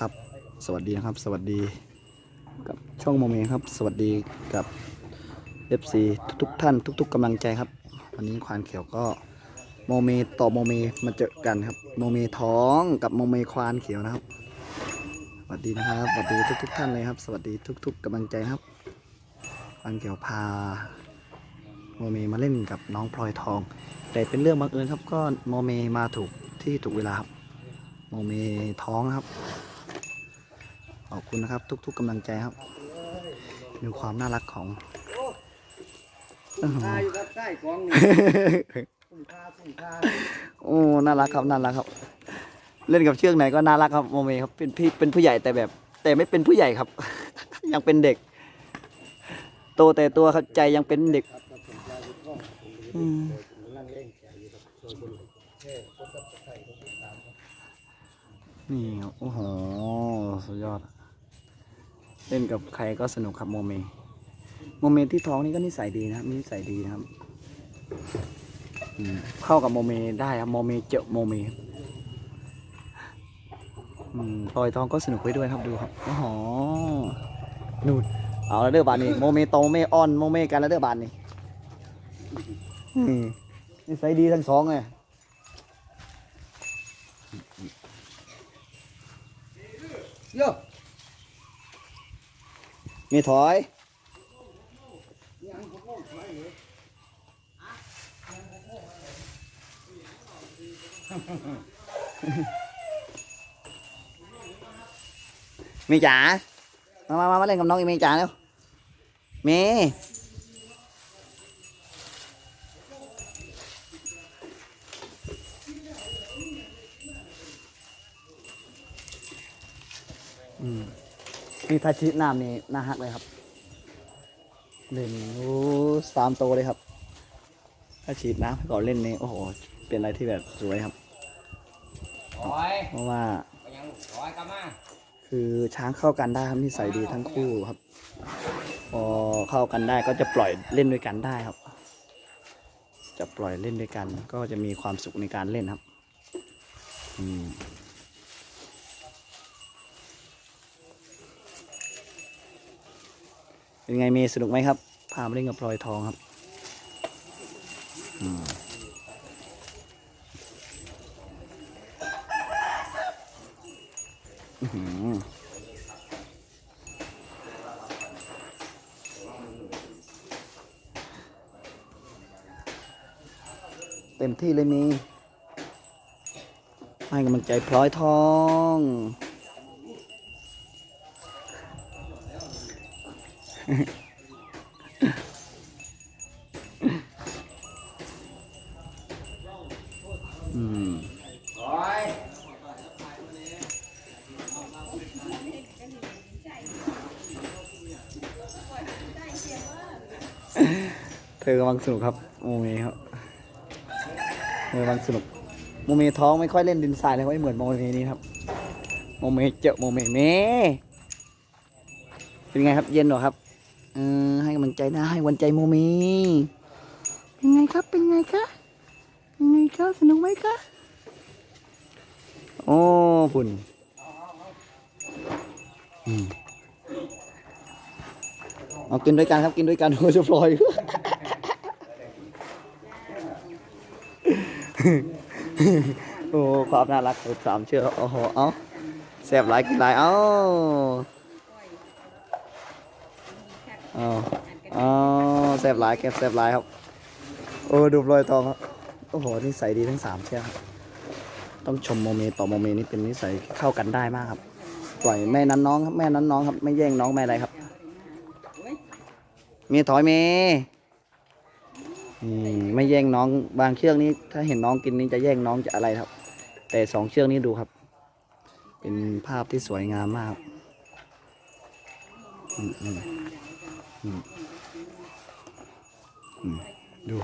ครับ สวัสดีนะครับ สวัสดีกับช่องโมเมครับ สวัสดีกับ FC ทุกๆท่านทุก ๆกำลังใจครับ วันนี้ควานเขียวก็โมเมต่อโมเมมาเจอกันครับ โมเมท้องกับโมเมควานเขียวนะครับ สวัสดีนะครับสวัสดีทุก ๆ ท่านเลยครับ สวัสดีทุก ๆกำลังใจครับควานเขียวพาโมเมมาเล่นกับน้องพลอยทอง แต่เป็นเรื่องบังเอิญครับก็โมเมมาถูกที่ถูกเวลาครับโมเมท้องครับ ขอบคุณนะครับ ทุก ๆกำลังใจครับดูความน่ารักของอื้อหือตาอยู่กับใต้ของนี่คุ้มค่าคุ้มค่าโอ้น่ารักครับน่ารักครับ เล่นกับเชือกไหนก็น่ารักครับโมเมครับเป็นพี่เป็นผู้ใหญ่แต่แบบ แต่ไม่เป็นผู้ใหญ่ครับ ยังเป็นเด็ก โตแต่ตัวครับใจยังเป็นเด็กนี่โอ้โหสุดยอด เล่นกับใครก็สนุกครับโมเม โมเมที่ท้องนี่ก็นิสัยดีนะครับนิสัยดีนะครับเข้ากับโมเมได้ครับโมเมเจอโมเมปล่อยท้องก็สนุกไปด้วยครับดูครับโอ้โหนู่นเอาแล้วเด้อบานนี่โมเมโตโมเมอ้อนโมเมกันแล้วเด้อบานนี่นิสัยดีทั้งสองเลยเยอะ มีถอยมีจ๋า มามามามาเล่นกับน้องอีเมย์จ๋าเร็วเมย์อืม มีพาชิน้ำนี่น่าฮักเลยครับเล่นโอ้สามโตวเลยครับ ถ้าฉีดน้ำให้ก่อนเล่นนี่โอ้โห เป็นอะไรที่แบบสวยครับถอยเพราะว่าไปยังถอยกลับมาคือช้างเข้ากันได้ครับนิสัยดีทั้งคู่ครับ พอเข้ากันได้ก็จะปล่อยเล่นด้วยกันได้ครับ จะปล่อยเล่นด้วยกัน ก็จะมีความสุขในการเล่นครับ อืม เป็นไงเมย์สนุกไหมครับพามาเล่นกับพลอยทองครับเต็มที่เลยมีให้กำลังใจพลอยทอง อืมเธอกำลังสนุกครับโมเมครับเธอกำลังสนุกโมเมท้องไม่ค่อยเล่นดินทรายเลยไม่เหมือนโมเมนี้ครับโมเมเจอโมเมเมเป็นไงครับเย็นหรอครับ เออให้กำลังใจนะให้วันใจโมเมเป็นไงครับเป็นไงคะเป็นไงครับสนุกไหมคะโอ้ฝุ่นอืมเอากินด้วยกันครับกินด้วยกันโอ้ยจะปล่อยโอ้ความน่ารักของสามเชือกโอ้โหเอ้าแซ่บหลายกินหลายเอ้าเอ้าเอ้าแซ่บหลายแก็บแซ่บหลายครับ โอ้ดูรอยตองครับโอ้โหนิสัยดีทั้งสามเชือกต้องชมโมเมต่อโมเมนี่เป็นนิสัยเข้ากันได้มากครับ ปล่อยแม่นั้นน้องครับแม่นั้นน้องครับไม่แย่งน้องไม่อะไรครับ มีถอยเมีไม่แย่งน้องบางเชือกนี้ถ้าเห็นน้องกินนี่จะแย่งน้องจะอะไรครับ แต่สองเชือกนี้ดูครับ เป็นภาพที่สวยงามมากอืมอืม ดู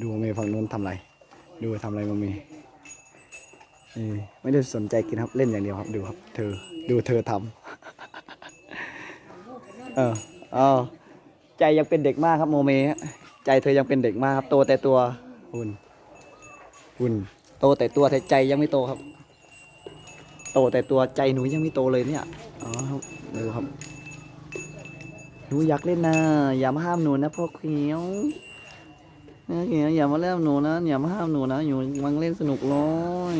ดูโมเมฝั่งนู้นทำอะไร ดูทำอะไรโมเมเออไม่ได้สนใจกินครับเล่นอย่างเดียวครับ ดูครับ เธอ ดูเธอทำเออเออใจยังเป็นเด็กมากครับโมเมฮะใจเธอยังเป็นเด็กมากครับ โตแต่ตัวหุ่นหุ่นโตแต่ตัวแต่ใจยังไม่โตครับ โตแต่ตัวใจหนูยังไม่โตเลยเนี่ย อ๋อครับดูครับ หนูอยากเล่นนะอย่ามาห้ามหนูนะพ่อเขียวพ่อเขียวอย่ามาเล่นหนูนะอย่ามาห้ามหนูนะอยู่มังเล่นสนุกเลย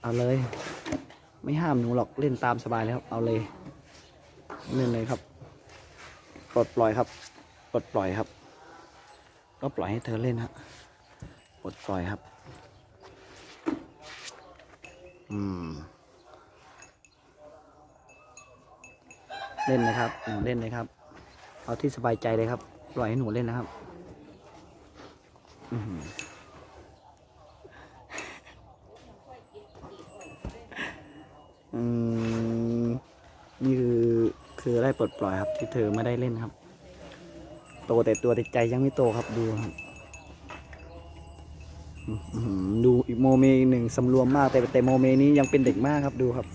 เอาเลย ไม่ห้ามหนูหรอกเล่นตามสบายแล้วเอาเลยเล่นเลยครับปลดปล่อยครับปลดปล่อยครับ ก็ปล่อยให้เธอเล่นฮะปลดปล่อยครับ อืม เล่นเลยครับหนูเล่นเลยครับ เอาที่สบายใจเลยครับ ปล่อยให้หนูเล่นนะครับอือหืออืมนี่คือคือได้ปลดปล่อยครับ ที่เธอไม่ได้เล่นครับ โตแต่ตัวแต่ใจยังไม่โตครับดูครับอื้อหือดูอีกโมเมหนึ่งสำรวมมากแต่แต่โมเมนี้ยังเป็นเด็กมากครับดูครับ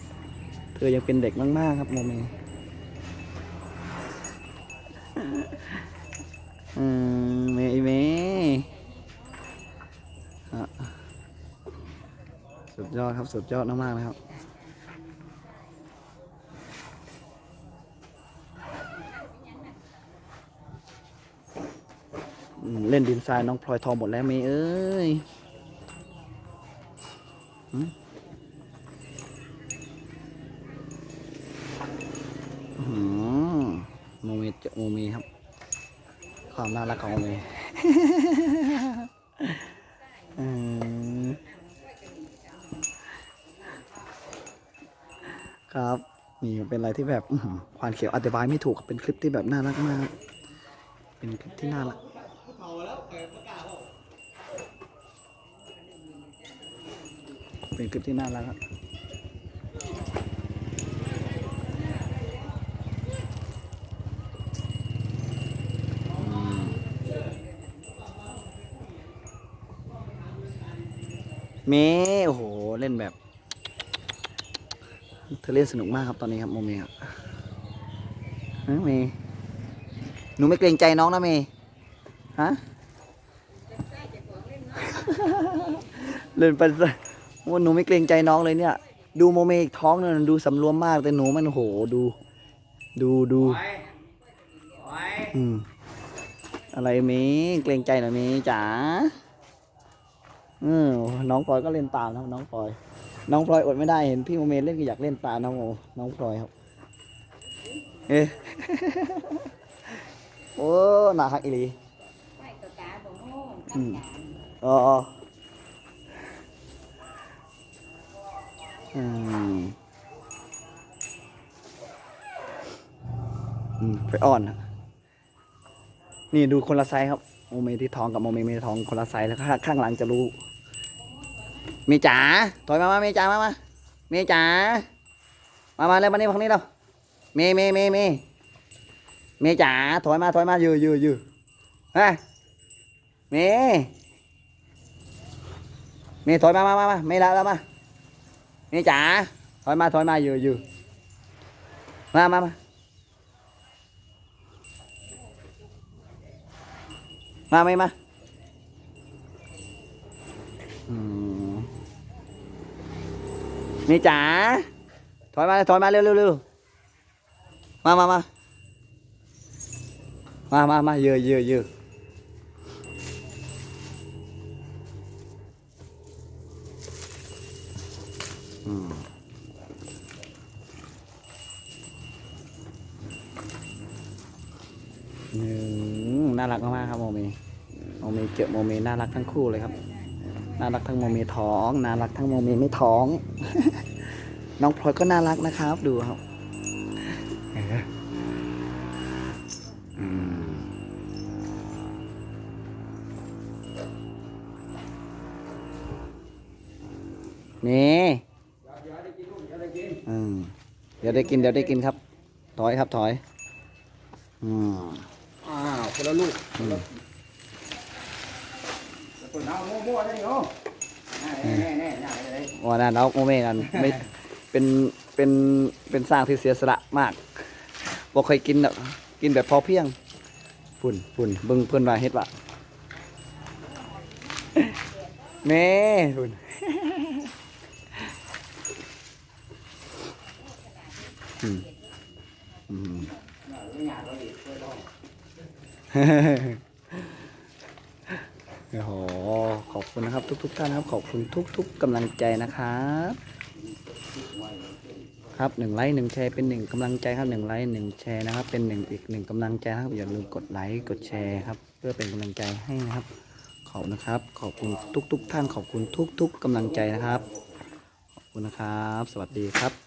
เธอยังเป็นเด็กมากๆครับโมเม อืมเมย์เมย์อะสุดยอดครับ สุดยอดมากๆนะครับเล่นดินทรายน้องพลอยทองหมดแล้วเมย์เอ้ยหืมโมเมจโมเมครับ ความน่ารักของโมเมอืมครับนี่เป็นอะไรที่แบบอื้อหือควานเขียวอธิบายไม่ถูกเป็นคลิปที่แบบน่ารักมาก เป็นคลิปที่น่ารักเป็นคลิปที่น่ารักครับ เมย์โอ้โห เล่นแบบ เธอเล่นสนุกมากครับตอนนี้ครับโมเมครับเมย์หนูไม่เกรงใจน้องนะเมย์ฮะเล่นไปว่าหนูไม่เกรงใจน้องเลยเนี่ย ดูโมเมอีกท้องเนี่ยดูสำรวมมากแต่หนูมันโหดู ดูดูอืมอะไรเมย์เกรงใจหน่อยเมย์จ๋า เออน้องพลอยก็เล่นตามนะน้องพลอย น้องพลอยอดไม่ได้เห็นพี่โมเมเล่นก็อยากเล่นตามน้องโอน้องพลอยครับ เอ๊ะโอ้หนาฮักอีหลีไม่ตัวตาบ่โง่อืมอ๋ออืมอืมไปอ่อนนะนี่ดูคนละไซส์ครับโมเมที่ท้องกับโมเมไม่ท้องคนละไซส์แล้วข้างหลังจะรู้ เมจ๋าถอยมามาเมจ๋ามามาเมจ๋ามามาเร็วมานี่ฝั่งนี้เราเมเมเมเมเมจ๋าถอยมาถอยมายือยือยือฮะเมเมย์ถอยมามามามาเมย์ละแล้วมาเมย์จ๋าถอยมาถอยมาอยู่อยู่มามามามาไม่มาอืม เมย์จ๋าถอยมาถอยมาเร็วเร็วเร็วมามามามามามาเยอะเยอะเยอะอืมหนึ่งน่ารักมากครับโมเมโมเมเจอโมเมน่ารักทั้งคู่เลยครับ น่ารักทั้งโมเมท้อง น่ารักทั้งโมเมไม่ท้อง น้องพลอยก็น่ารักนะครับ ดูครับเอออืมนี่อืมเดี๋ยวได้กินเดี๋ยวได้กินครับ ถอยครับถอยอืมอ้าวคนละลูกคนละคนเอาโม่ๆได้เหรอแน่แน่แน่แน่ วันนั้นเราโมเมนั้นไม่เป็นเป็นเป็นสร้างที่เสียสละมากบอกเคยกินกินแบบพอเพียงปุ่นปุ่นบึงเพื่อนมาเฮ็ดวะแม่ปุ่นอืมอืม อ้โหขอบคุณนะครับ ทุก ๆ ท่านครับ ขอบคุณทุก ๆกำลังใจนะครับครับหนึ่งไลค์หนึ่งแชร์เป็นหนึ่งกำลังใจครับหนึ่งไลค์หนึ่งแชร์นะครับ เป็นหนึ่งอีกหนึ่งกำลังใจครับอย่าลืมกดไลค์กดแชร์ครับ เพื่อเป็นกำลังใจให้นะครับ ขอบนะครับ ขอบคุณทุก ๆ ท่านขอบคุณทุก ๆกำลังใจนะครับ ขอบคุณนะครับ สวัสดีครับ